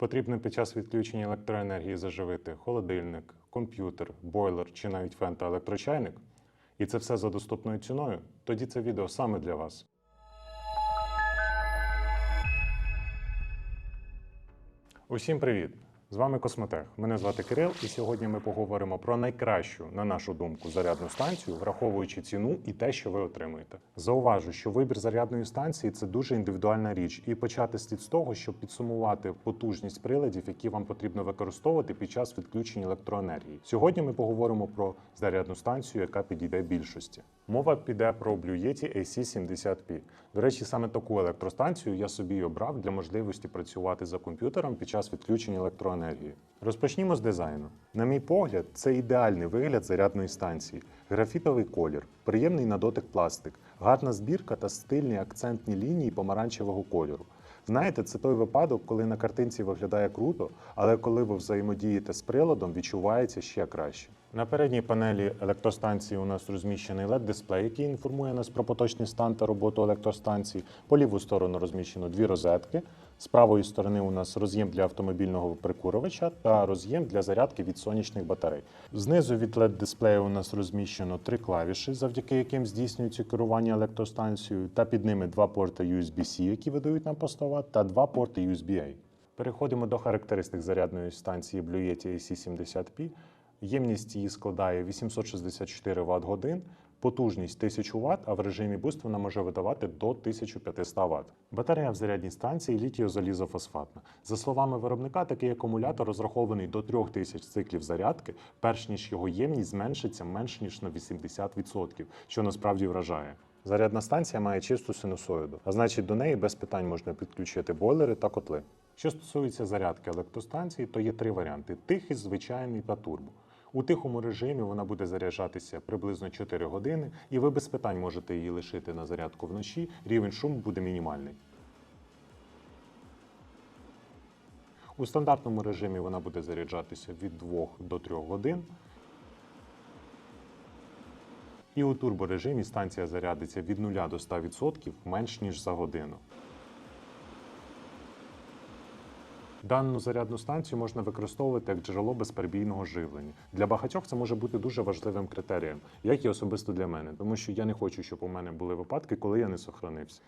Потрібно під час відключення електроенергії заживити холодильник, комп'ютер, бойлер чи навіть фен та електрочайник. І це все за доступною ціною. Тоді це відео саме для вас. Усім привіт! З вами Космотех. Мене звати Кирил, і сьогодні ми поговоримо про найкращу, на нашу думку, зарядну станцію, враховуючи ціну і те, що ви отримуєте. Зауважу, що вибір зарядної станції це дуже індивідуальна річ, і почати слід з того, щоб підсумувати потужність приладів, які вам потрібно використовувати під час відключення електроенергії. Сьогодні ми поговоримо про зарядну станцію, яка підійде більшості. Мова піде про Blue Yeti AC70P. До речі, саме таку електростанцію я собі обрав для можливості працювати за комп'ютером під час відключення електроенергії. Розпочнімо з дизайну. На мій погляд, це ідеальний вигляд зарядної станції, графітовий колір, приємний на дотик пластик, гарна збірка та стильні акцентні лінії помаранчевого кольору. Знаєте, це той випадок, коли на картинці виглядає круто, але коли ви взаємодієте з приладом, відчувається ще краще. На передній панелі електростанції у нас розміщений LED-дисплей, який інформує нас про поточний стан та роботу електростанції. По ліву сторону розміщено дві розетки. З правої сторони у нас роз'єм для автомобільного прикурювача та роз'єм для зарядки від сонячних батарей. Знизу від LED-дисплею у нас розміщено три клавіші, завдяки яким здійснюється керування електростанцією, та під ними два порти USB-C, які видають нам по 100 Вт, та два порти USB-A. Переходимо до характеристик зарядної станції Blue Yeti AC70P. Ємність її складає 864 Вт годин, потужність 1000 Вт, а в режимі Boost вона може видавати до 1500 Вт. Батарея в зарядній станції літіозалізофосфатна. За словами виробника, такий акумулятор розрахований до 3000 циклів зарядки, перш ніж його ємність зменшиться менш ніж на 80%, що насправді вражає. Зарядна станція має чисту синусоїду, а значить до неї без питань можна підключити бойлери та котли. Що стосується зарядки електростанції, то є три варіанти: тихий, звичайний та турбо. У тихому режимі вона буде заряджатися приблизно 4 години, і ви без питань можете її лишити на зарядку вночі. Рівень шуму буде мінімальний. У стандартному режимі вона буде заряджатися від 2 до 3 годин. І у турборежимі станція зарядиться від 0 до 100% менш ніж за годину. Дану зарядну станцію можна використовувати як джерело безперебійного живлення. Для багатьох це може бути дуже важливим критерієм, як і особисто для мене, тому що я не хочу, щоб у мене були випадки, коли я не сохранився.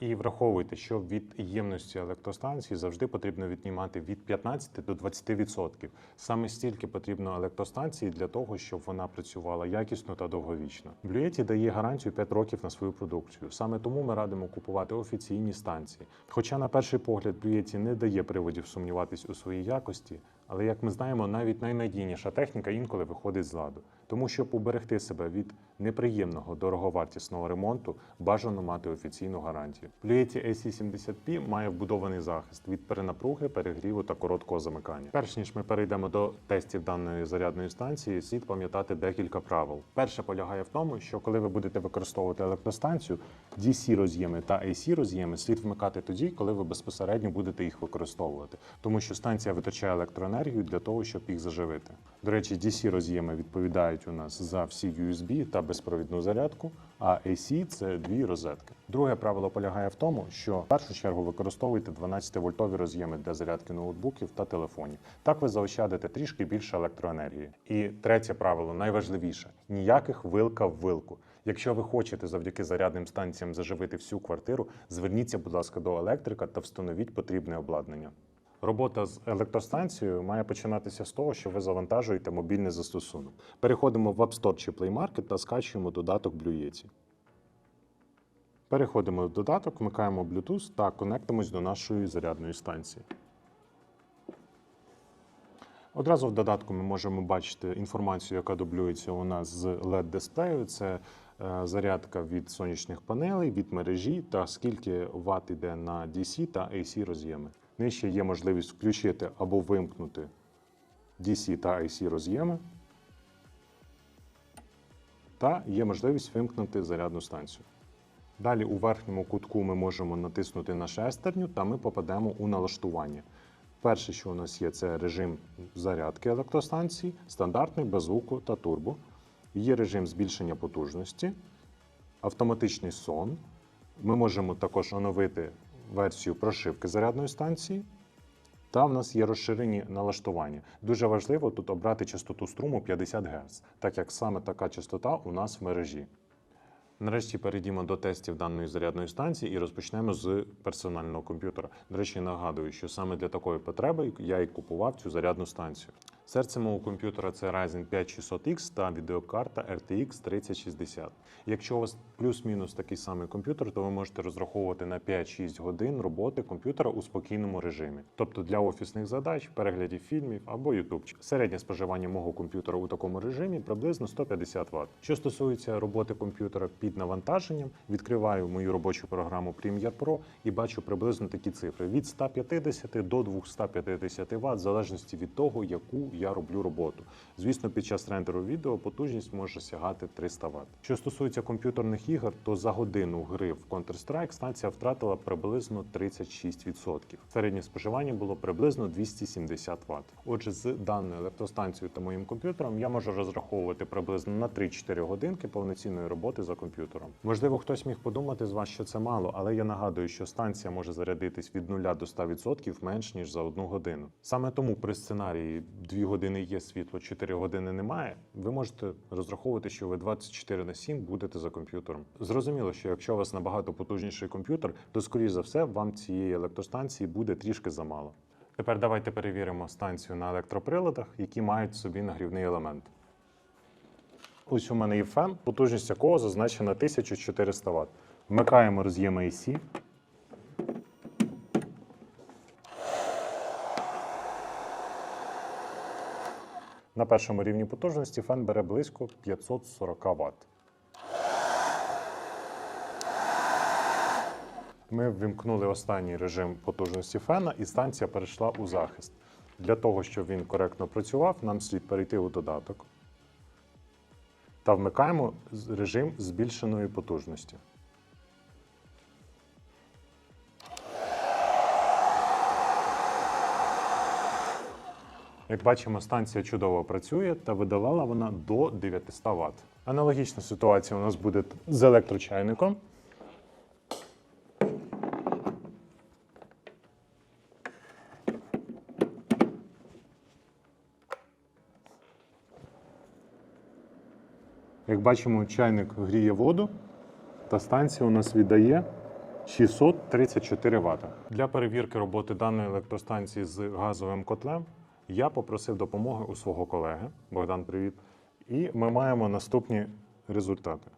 І враховуйте, що від ємності електростанції завжди потрібно віднімати від 15 до 20%. Саме стільки потрібно електростанції для того, щоб вона працювала якісно та довговічно. Yeti дає гарантію 5 років на свою продукцію. Саме тому ми радимо купувати офіційні станції. Хоча, на перший погляд, Yeti не дає приводів сумніватись у своїй якості, але як ми знаємо, навіть найнадійніша техніка інколи виходить з ладу. Тому щоб уберегти себе від неприємного дороговартісного ремонту, бажано мати офіційну гарантію. Yeti AC70P має вбудований захист від перенапруги, перегріву та короткого замикання. Перш ніж ми перейдемо до тестів даної зарядної станції, слід пам'ятати декілька правил. Перше полягає в тому, що коли ви будете використовувати електростанцію, DC роз'єми та AC роз'єми слід вмикати тоді, коли ви безпосередньо будете їх використовувати, тому що станція витрачає електроенергію для того, щоб їх заживити. До речі, DC роз'єми відповідають у нас за всі USB та безпровідну зарядку, а AC це дві розетки. Друге правило полягає в тому, що в першу чергу використовуйте 12-вольтові роз'єми для зарядки ноутбуків та телефонів. Так ви заощадите трішки більше електроенергії. І третє правило найважливіше: ніяких вилка в вилку. Якщо ви хочете завдяки зарядним станціям заживити всю квартиру, зверніться, будь ласка, до електрика та встановіть потрібне обладнання. Робота з електростанцією має починатися з того, що ви завантажуєте мобільний застосунок. Переходимо в App Store чи Play Market та скачуємо додаток Blue Yeti. Переходимо в додаток, вмикаємо Bluetooth та конектимось до нашої зарядної станції. Одразу в додатку ми можемо бачити інформацію, яка дублюється у нас з LED-дисплею. Це е, зарядка від сонячних панелей, від мережі та скільки ват йде на DC та AC роз'єми. Нижче є можливість включити або вимкнути DC та AC роз'єми. Та є можливість вимкнути зарядну станцію. Далі у верхньому кутку ми можемо натиснути на шестерню та ми попадемо у налаштування. Перше, що у нас є, це режим зарядки електростанції, стандартний, без звуку та турбо. Є режим збільшення потужності, автоматичний сон. Ми можемо також оновити версію прошивки зарядної станції. Та в нас є розширені налаштування. Дуже важливо тут обрати частоту струму 50 Гц, так як саме така частота у нас в мережі. Нарешті перейдімо до тестів даної зарядної станції і розпочнемо з персонального комп'ютера. До речі, нагадую, що саме для такої потреби я і купував цю зарядну станцію. Серце мого комп'ютера це Ryzen 5600X та відеокарта RTX 3060. Якщо у вас плюс-мінус такий самий комп'ютер, то ви можете розраховувати на 5-6 годин роботи комп'ютера у спокійному режимі, тобто для офісних задач, переглядів фільмів або YouTube. Середнє споживання мого комп'ютера у такому режимі приблизно 150 Вт. Що стосується роботи комп'ютера під навантаженням, відкриваю мою робочу програму Premiere Pro і бачу приблизно такі цифри: від 150 до 250 Вт, в залежності від того, яку я роблю роботу. Звісно, під час рендеру відео потужність може сягати 300 Вт. Що стосується комп'ютерних ігор, то за годину гри в Counter-Strike станція втратила приблизно 36%. Середнє споживання було приблизно 270 Вт. Отже, з даною електростанцією та моїм комп'ютером я можу розраховувати приблизно на 3-4 годинки повноцінної роботи за комп'ютером. Можливо, хтось міг подумати з вас, що це мало, але я нагадую, що станція може зарядитись від 0 до 100% менш ніж за одну годину. Саме тому при сценарії 2 години є світло, 4 години немає. Ви можете розраховувати, що ви 24 на 7 будете за комп'ютером. Зрозуміло, що якщо у вас набагато потужніший комп'ютер, то скоріш за все вам цієї електростанції буде трішки замало. Тепер давайте перевіримо станцію на електроприладах, які мають в собі нагрівний елемент. Ось у мене є фен, потужність якого зазначена 1400 Вт. Вмикаємо роз'єм AC. На першому рівні потужності фен бере близько 540 Вт. Ми ввімкнули останній режим потужності фена, і станція перейшла у захист. Для того, щоб він коректно працював, нам слід перейти у додаток та вмикаємо режим збільшеної потужності. Як бачимо, станція чудово працює та видавала вона до 900 Вт. Аналогічна ситуація у нас буде з електрочайником. Як бачимо, чайник гріє воду, та станція у нас віддає 634 Вт. Для перевірки роботи даної електростанції з газовим котлем я попросив допомоги у свого колеги. Богдан, привіт. І ми маємо наступні результати.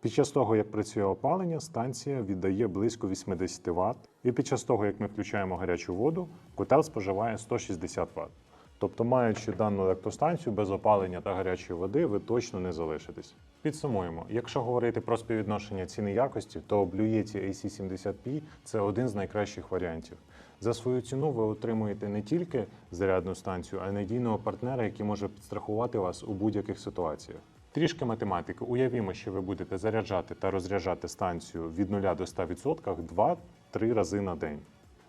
Під час того, як працює опалення, станція віддає близько 80 Вт. І під час того, як ми включаємо гарячу воду, котел споживає 160 Вт. Тобто, маючи дану електростанцію без опалення та гарячої води, ви точно не залишитесь. Підсумуємо, якщо говорити про співвідношення ціни якості, то Blue Yeti AC70P – це один з найкращих варіантів. За свою ціну ви отримуєте не тільки зарядну станцію, а й надійного партнера, який може підстрахувати вас у будь-яких ситуаціях. Трішки математики. Уявімо, що ви будете заряджати та розряджати станцію від 0 до 100% 2-3 рази на день.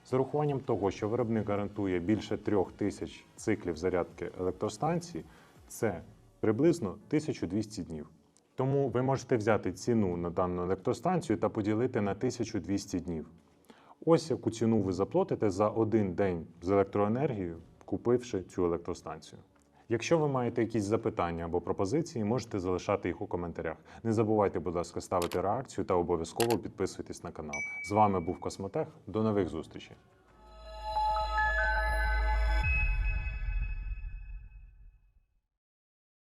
З урахуванням того, що виробник гарантує більше трьох тисяч циклів зарядки електростанції, це приблизно 1200 днів. Тому ви можете взяти ціну на дану електростанцію та поділити на 1200 днів. Ось яку ціну ви заплатите за один день з електроенергією, купивши цю електростанцію. Якщо ви маєте якісь запитання або пропозиції, можете залишати їх у коментарях. Не забувайте, будь ласка, ставити реакцію та обов'язково підписуйтесь на канал. З вами був Космотех. До нових зустрічей!